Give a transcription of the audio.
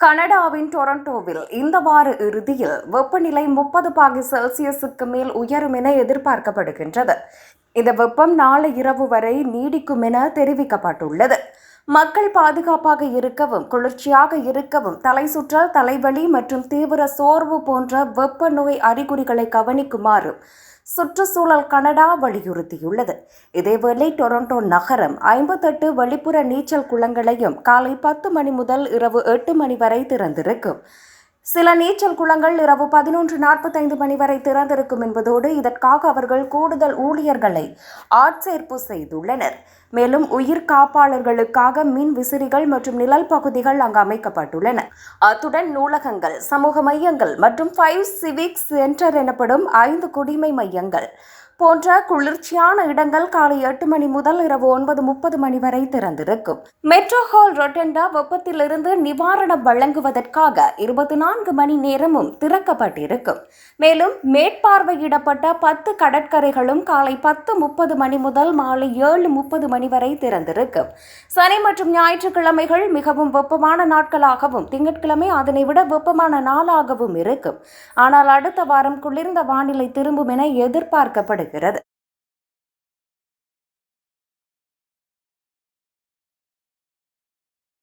கனடாவின் டொரண்டோவில் இந்த வார இறுதியில் வெப்பநிலை முப்பது பாகி செல்சியஸுக்கு மேல் உயரும் என எதிர்பார்க்கப்படுகின்றது. இந்த வெப்பம் நாளை இரவு வரை நீடிக்கும் என தெரிவிக்கப்பட்டுள்ளது. மக்கள் பாதுகாப்பாக இருக்கவும் குளிர்ச்சியாக இருக்கவும் தலை சுற்றல் தலைவலி மற்றும் தீவிர சோர்வு போன்ற வெப்ப நோய் அறிகுறிகளை கவனிக்குமாறு சுற்றுச்சூழல் கனடா வலியுறுத்தியுள்ளது. இதேவேளை டொரண்டோ நகரம் ஐம்பத்தெட்டு வெளிப்புற நீச்சல் குளங்களையும் காலை பத்து மணி முதல் இரவு எட்டு மணி வரை திறந்திருக்கும். சில நீச்சல் குளங்கள் இரவு பதினொன்று நாற்பத்தைந்து மணி வரை திறந்திருக்கும் என்பதோடு இதற்காக அவர்கள் கூடுதல் ஊழியர்களை ஆட்சேர்ப்பு செய்துள்ளனர். மேலும் உயிர் காப்பாளர்களுக்காக மின் விசிறிகள் மற்றும் நிழல் பகுதிகள் அங்கு அமைக்கப்பட்டுள்ளன. அத்துடன் நூலகங்கள் சமூக மையங்கள் மற்றும் ஃபைவ் சிவிக் சென்டர் எனப்படும் ஐந்து குடிமை மையங்கள் போன்ற குளிர்ச்சியான இடங்கள் காலை எட்டு மணி முதல் இரவு ஒன்பது முப்பது மணி வரை திறந்திருக்கும். மெட்ரோ ஹால் ரொட்டண்டா வெப்பத்திலிருந்து நிவாரணம் வழங்குவதற்காக இருபத்தி நான்கு மணி நேரமும் திறக்கப்பட்டிருக்கும். மேலும் மேற்பார்வையிடப்பட்ட பத்து கடற்கரைகளும் காலை பத்து முப்பது மணி முதல் மாலை ஏழு முப்பது மணி வரை திறந்திருக்கும். சனி மற்றும் ஞாயிற்றுக்கிழமைகள் மிகவும் வெப்பமான நாட்களாகவும் திங்கட்கிழமை அதனை விட வெப்பமான நாளாகவும் இருக்கும். ஆனால் அடுத்த வாரம் குளிர்ந்த வானிலை திரும்பும் என எதிர்பார்க்கப்படும் எதிர்பார்க்கப்படுகிறது